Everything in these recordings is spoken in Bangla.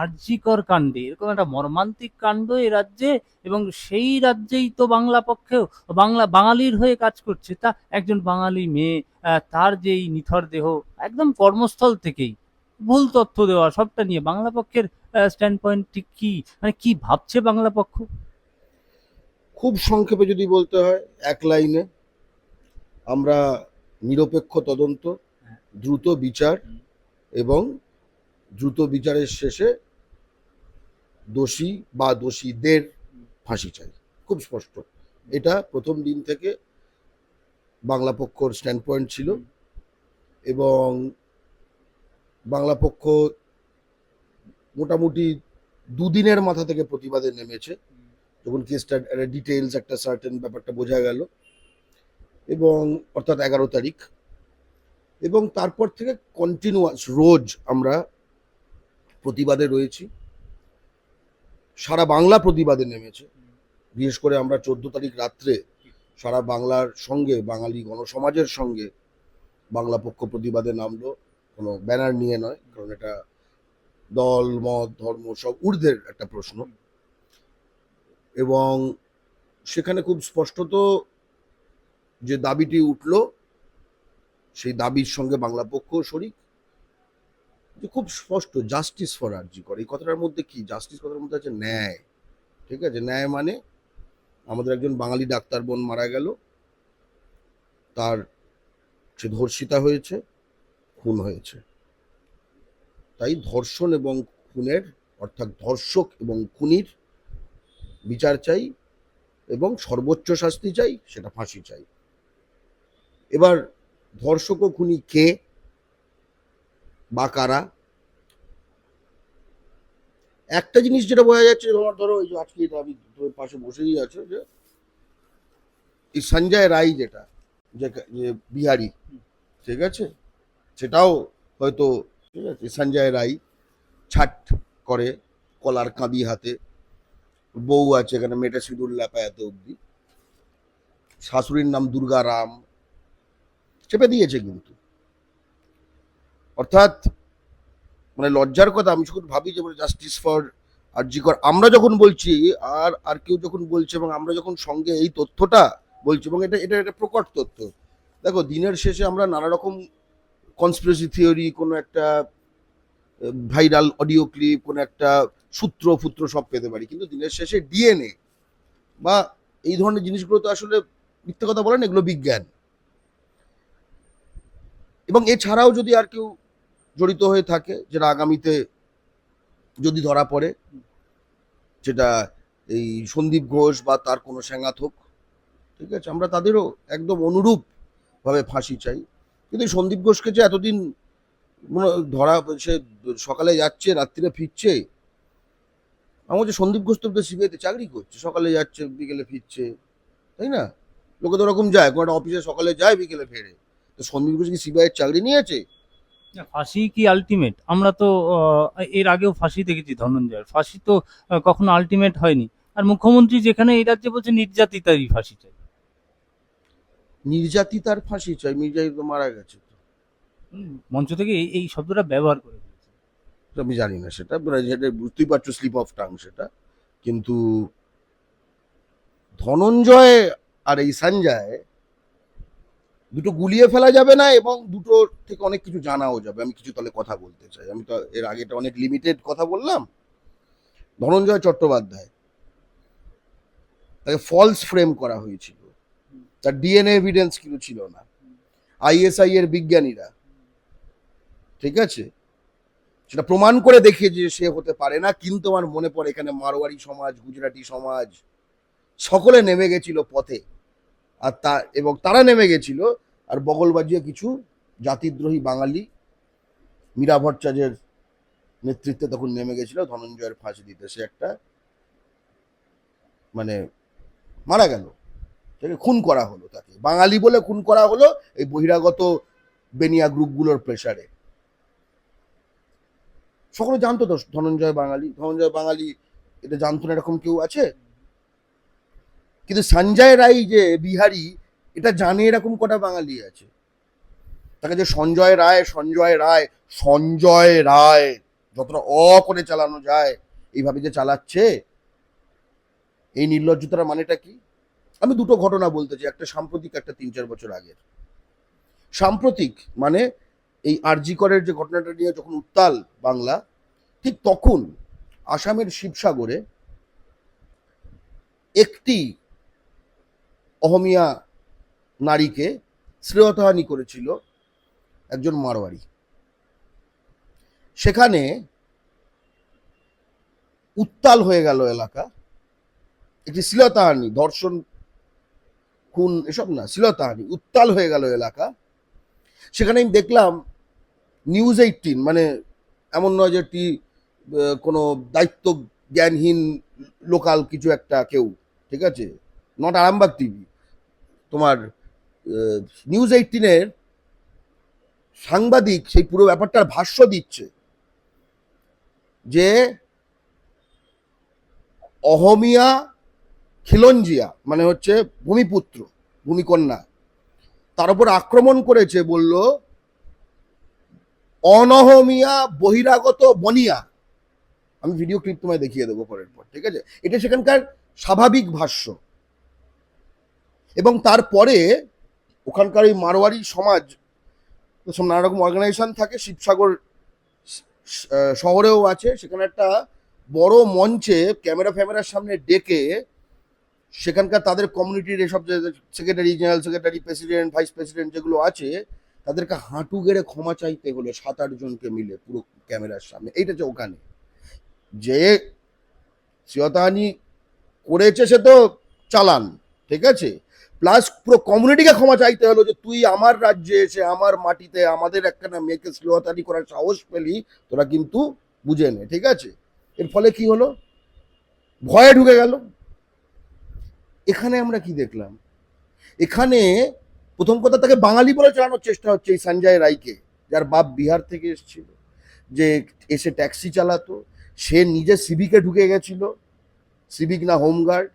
আর্যিকর কাণ্ডে এরকম একটা মর্মান্তিক কাণ্ড এই রাজ্যে এবং সেই রাজ্যেই তো বাংলা পক্ষেও বাংলা বাঙালির হয়ে কাজ করছে। তা একজন বাঙালি মেয়ে তার যে এই নিথর দেহ একদম কর্মস্থল থেকেই ভুল তথ্য দেওয়া সবটা নিয়ে বাংলা পক্ষের স্ট্যান্ড পয়েন্ট ঠিক কি? মানে কি ভাবছে বাংলা পক্ষ? খুব সংক্ষেপে যদি বলতে হয় এক লাইনে আমরা নিরপেক্ষ তদন্ত দ্রুত বিচার এবং দ্রুত বিচারের শেষে দোষী বা দোষীদের ফাঁসি চাই। খুব স্পষ্ট। এটা প্রথম দিন থেকে বাংলা পক্ষর স্ট্যান্ড পয়েন্ট ছিল এবং বাংলা পক্ষ মোটামুটি দুদিনের মাথা থেকে প্রতিবাদে নেমেছে। যখন কেসটা ডিটেলস একটা সার্টেন ব্যাপারটা বোঝা গেল এবং অর্থাৎ এগারো তারিখ এবং তারপর থেকে কন্টিনিউয়াস রোজ আমরা প্রতিবাদে রয়েছি। সারা বাংলা প্রতিবাদে নেমেছে। বিশেষ করে আমরা চোদ্দ তারিখ রাত্রে সারা বাংলার সঙ্গে, বাঙালি গণসমাজের সঙ্গে বাংলা পক্ষ প্রতিবাদে নামলো। কোনো ব্যানার নিয়ে নয়, কারণ এটা দল, মত, ধর্ম সব ঊর্ধ্বের একটা প্রশ্ন। এবং সেখানে খুব স্পষ্টত যে দাবিটি উঠল, সেই দাবির সঙ্গে বাংলা পক্ষ শরিক। যে খুব স্পষ্ট জাস্টিস ফর আরজি করে। এই কথাটার মধ্যে কি? জাস্টিস কথার মধ্যে আছে ন্যায়। ঠিক আছে? ন্যায় মানে আমাদের একজন বাঙালি ডাক্তার বোন মারা গেল। তার সে ধর্ষিতা হয়েছে, খুন হয়েছে। তাই ধর্ষণ এবং খুনের, অর্থাৎ ধর্ষক এবং খুনির বিচার চাই এবং সর্বোচ্চ শাস্তি চাই, সেটা ফাঁসি চাই। এবার ধর্ষক ও খুনি কে? বা কারা একটা জিনিস যেটা বোঝা যাচ্ছে, তোমার ধরো এই যে আজকে এটা আমি তোমার পাশে বসেই আছে যে, এই সঞ্জয় রায় যেটা, যে বিহারি, ঠিক আছে? সেটাও হয়তো, ঠিক আছে, সঞ্জয় রায় ছাট করে কলার কাঁদি হাতে। বউ আছে এখানে, মেয়েটা সিঁদুর ল্যাপায়াতে অব্দি শাশুড়ির নাম দুর্গা রাম। চেপে দিয়েছে কিন্তু। অর্থাৎ মানে লজ্জার কথা, আমি শুধু ভাবি যে মানে জাস্টিস ফর আরজিকর আমরা যখন বলছি, আর আর কেউ যখন বলছে এবং আমরা যখন সঙ্গে এই তথ্যটা বলছি এবং এটা এটা একটা প্রকট তথ্য, দেখো দিনের শেষে আমরা নানা রকম কনস্পিরেসি থিওরি কোনো একটা ভাইরাল অডিও ক্লিপ কোনো একটা সূত্র ফুত্র সব পেতে পারি, কিন্তু দিনের শেষে ডিএনএ বা এই ধরনের জিনিসগুলো তো আসলে মিথ্যে কথা বলেন এগুলো বিজ্ঞান। এবং এছাড়াও যদি আর কেউ জড়িত হয়ে থাকে, যেটা আগামীতে যদি ধরা পড়ে, যেটা এই সন্দীপ ঘোষ বা তার কোনো স্যাঙাত হোক, ঠিক আছে? আমরা তাদেরও একদম অনুরূপভাবে ফাঁসি চাই। কিন্তু সন্দীপ ঘোষকে যে এতদিন ধরা, সে সকালে যাচ্ছে, রাত্রিরে ফিরছে, আমার যে সন্দীপ ঘোষ তো সিবিআইতে চাকরি করছে, সকালে যাচ্ছে, বিকেলে ফিরছে, তাই না? লোকে তো ওরকম যায়, কোনো একটা অফিসে সকালে যায়, বিকেলে ফেরে। তো সন্দীপ ঘোষ কি সিবিআইয়ের চাকরি নিয়েছে? ফাঁসি কি আলটিমেট আমরা তো এর আগেও ফাঁসি দেখেছি ধনঞ্জয়ের। ফাঁসি তো কখনো আলটিমেট হয়নি। আর মুখ্যমন্ত্রী যেখানে এই রাজ্যে বলছে নির্যাতিতারই ফাঁসি চাই। নির্যাতিতার ফাঁসি চাই মির্জাই তো মারা গেছে মঞ্চ থেকে এই এই শব্দটা ব্যবহার করে আমি জানি না সেটা মানে যেটা বুঝতেই পারছ স্লিপ অফ টাং সেটা। কিন্তু ধনঞ্জয় আর এই সঞ্জয় দুটো গুলিয়ে ফেলা যাবে না এবং দুটো থেকে অনেক কিছু জানাও যাবে। আমি কিছু তাহলে কথা বলতে চাই। আমি তো এর আগেটা অনেক লিমিটেড কথা বললাম। ধনঞ্জয় চট্টোপাধ্যায় তাকে ফলস ফ্রেম করা হয়েছিল। তার ডিএনএ এভিডেন্স কিছু ছিল না। আইএসআই এর বিজ্ঞানীরা। ঠিক আছে? সেটা প্রমাণ করে দেখিয়ে যে সে হতে পারে না, কিন্তু আমার মনে পড়ে এখানে মারোয়ারি সমাজ, গুজরাটি সমাজ, সকলে নেমে গেছিল পথে। আর তা, এবং তারা নেমে গেছিল আর বগল বাজিয়ে কিছু জাতিদ্রোহী বাঙালি মীরা ভট্টাচার্যের নেতৃত্বে তখন নেমে গেছিল, ধনঞ্জয়ের ফাঁসি দিতে। সে একটা মানে মারা গেল। তাকে খুন করা হলো তাকে। বাঙালি বলে খুন করা হলো এই বহিরাগত বেনিয়া গ্রুপগুলোর প্রেসারে সকলে জানতো তো ধনঞ্জয় বাঙালি। ধনঞ্জয় বাঙালি, এটা জানতো না এরকম কেউ আছে? কিন্তু সঞ্জয় রায় যে বিহারি এটা জানে এরকম কটা বাঙালি আছে। তাকে যে সঞ্জয় রায় সঞ্জয় রায় সঞ্জয় রায়, যতটা অ করে চালানো যায়, এইভাবে যে চালাচ্ছে, এই নির্লজ্জতার মানেটা কি? আমি দুটো ঘটনা বলতে চাই, একটা সাম্প্রতিক, একটা তিন চার বছর আগের। সাম্প্রতিক মানে এই আরজিকরের যে ঘটনাটা নিয়ে যখন উত্তাল বাংলা, ঠিক তখন আসামের শিবসাগরে একটি অহমিয়া নারীকে শ্রেয়তাহানি করেছিল একজন মারোয়ারি সেখানে উত্তাল হয়ে গেল এলাকা। একটি শ্লীলতাহানি ধর্ষণ, খুন এসব না শ্লীলতাহানি উত্তাল হয়ে গেল এলাকা। সেখানে আমি দেখলাম নিউজ এইটিন মানে এমন নয় যে একটি কোনো দায়িত্ব জ্ঞানহীন লোকাল কিছু একটা কেউ, ঠিক আছে? নট আরামবাগ টিভি, তোমার নিউজ এইটিনের সাংবাদিক সেই পুরো ব্যাপারটার ভাষ্য দিচ্ছে যে অহমিয়া খিলঞ্জিয়া মানে হচ্ছে ভূমিপুত্র, ভূমিকন্যা, তার উপর আক্রমণ করেছে বলল, অনহমিয়া বহিরাগত বনিয়া। আমি ভিডিও ক্লিপ তোমায় দেখিয়ে দেবো পরের পর, ঠিক আছে? এটা সেখানকার স্বাভাবিক ভাষ্য। এবং তারপরে ওখানকার এই মারোয়ারি সমাজ সব নানা রকম অর্গানাইজেশন থাকে, শিবসাগর শহরেও আছে, সেখানে একটা বড় মঞ্চে ক্যামেরা ফ্যামেরার সামনে ডেকে সেখানকার তাদের কমিউনিটির এসব যে secretary general secretary president vice president যেগুলো আছে, তাদেরকে হাঁটু গেড়ে ক্ষমা চাইতে হলো সাত আট জনকে মিলে পুরো ক্যামেরার সামনে। এইটা হচ্ছে ওখানে। যে শ্রীয়তাহানি করেছে সে তো চালান, ঠিক আছে? প্লাস পুরো কমিউনিটিকে ক্ষমা চাইতে হলো যে তুই আমার রাজ্যে এসে, আমার মাটিতে, আমাদের একখানা মেয়েকে শ্লীলতাহানি করার সাহস পেলি, তোরা কিন্তু বুঝে নে, ঠিক আছে? এর ফলে কি হলো? ভয়ে ঢুকে গেল। এখানে আমরা কি দেখলাম? এখানে প্রথম কথা তাকে বাঙালি বলে চালানোর চেষ্টা হচ্ছে এই সঞ্জয় রায়কে, যার বাপ বিহার থেকে এসেছিল। যে এসে ট্যাক্সি চালাতো, সে নিজে সিভিকে ঢুকে গেছিল, সিভিক না হোমগার্ড,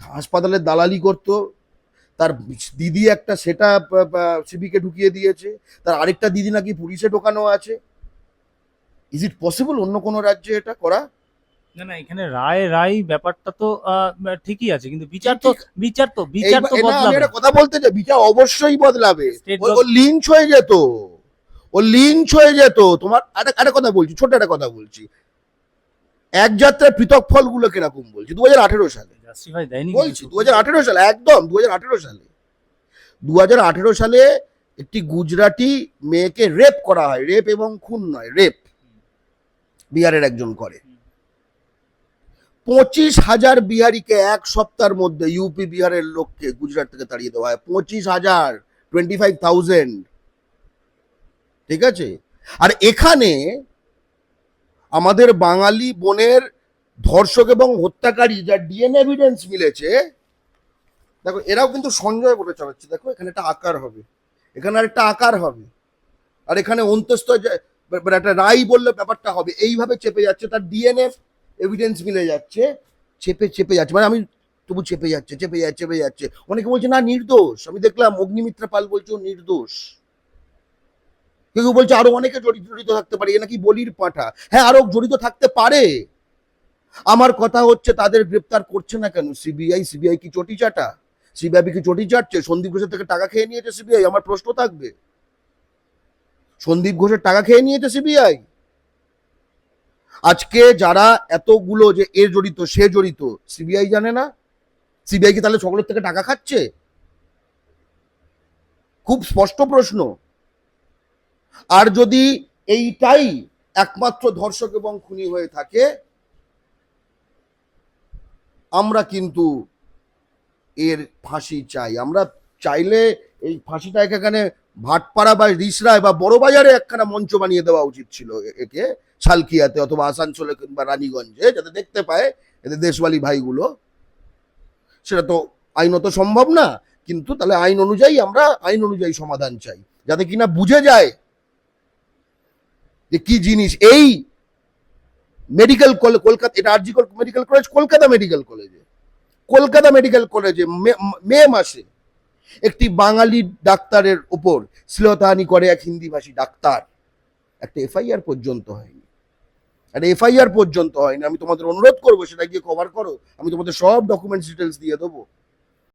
হাসপাতালে দালালি করতো তার দিদি একটা সেটা সিভিকে ঢুকিয়ে দিয়েছে। তার আরেকটা দিদি নাকি পুলিশে ঢোকানো আছে। ইজ ইট পসিবল অন্য কোনো রাজ্যে এটা করা? না না এখানে রায় রায় ব্যাপারটা তো ঠিকই আছে কিন্তু বিচার তো বিচার তো বিচার তো বদলাবে। একটা কথা বলতে চাই বিচার অবশ্যই বদলাবে। ও- লিঞ্চ হয়ে যেত। ও লিঞ্চ হয়ে যেত। তোমার একটা কথা বলছি ছোট একটা কথা বলছি। এক যাত্রার পৃথক ফলগুলো কীরকম বলছি? দু হাজার আঠেরো সালে। বলছি দু হাজার আঠেরো সালে একদম দু হাজার আঠেরো সালে। দু হাজার আঠেরো সালে একটি গুজরাটি মেয়েকে রেপ করা হয়। রেপ এবং খুন নয় রেপ বিহারের একজন করে। পঁচিশ হাজার বিহারিকে এক সপ্তাহের মধ্যে ইউপি বিহারের লোককে গুজরাট থেকে তাড়িয়ে দেওয়া হয়। পঁচিশ হাজার টোয়েন্টি ফাইভ থাউজেন্ড ঠিক আছে? আর এখানে আমাদের বাঙালি বোনের ধর্ষক এবং হত্যাকারী যার ডিএনএ এভিডেন্স মিলেছে, দেখো, এরাও কিন্তু সঞ্জয় বলে চালাচ্ছে। দেখো, এখানে একটা আকার হবে। এখানে আরেকটা আকার হবে। আর এখানে অন্তস্থ যে- মানে একটা রাই বললে ব্যাপারটা হবে। এইভাবে চেপে যাচ্ছে, তার ডিএনএ এভিডেন্স মিলে যাচ্ছে। চেপে চেপে যাচ্ছে। মানে আমি তবু চেপে যাচ্ছে চেপে যাচ্ছে চেপে যাচ্ছে। অনেকে বলছে, না, নির্দোষ। আমি দেখলাম, অগ্নিমিত্রা পাল বলছে নির্দোষ। কেউ বলছে আরও অনেকে জড়িত জড়িত থাকতে পারে নাকি বলির পাঠা। হ্যাঁ আরও জড়িত থাকতে পারে। আমার কথা হচ্ছে তাদের গ্রেপ্তার করছে না কেন? সিবিআই সিবিআই কি চটি চাটা? সিবিআই কি চটি চাটছে? সন্দীপ ঘোষের থেকে টাকা খেয়ে নিয়েছে সিবিআই? আমার প্রশ্ন থাকবে। সন্দীপ ঘোষের টাকা খেয়ে নিয়েছে সিবিআই? আজকে যারা এতগুলো যে এ জড়িত, সে জড়িত, সিবিআই জানে না? সিবিআই কি তাহলে সকলের থেকে টাকা খাচ্ছে? খুব স্পষ্ট প্রশ্ন। আর যদি এইটাই একমাত্র ধর্ষক এবং খুনি হয়ে থাকে, আমরা কিন্তু এর ফাঁসি চাই। আমরা চাইলে এই ফাঁসিটা এখানে ভাটপাড়া বা রিসরায় বা বড়বাজারে একখানা মঞ্চ বানিয়ে দেওয়া উচিত ছিল একে, সালকিয়াতে অথবা আসানসোলে কিংবা রানীগঞ্জে, যাতে দেখতে পায় এদের দেশবালী ভাইগুলো। সেটা তো আইনত সম্ভব না, কিন্তু তাহলে আইন অনুযায়ী আমরা আইন অনুযায়ী সমাধান চাই। যাতে কিনা বুঝে যায় যে কি জিনিস? এই মেডিকেল কলেজ কলকাতা, এটা RG medical college Kolkata medical কলেজে কলকাতা মেডিকেল কলেজে মে- মাসে একটি বাঙালি ডাক্তারের উপর শ্লীলতাহানি করে এক হিন্দিভাষী ডাক্তার। একটা এফআইআর পর্যন্ত হয়নি। একটা এফআইআর পর্যন্ত হয়নি। আমি তোমাদের অনুরোধ করব, সেটা গিয়ে কভার করো। আমি তোমাদের সব ডকুমেন্টস ডিটেলস দিয়ে দেবো।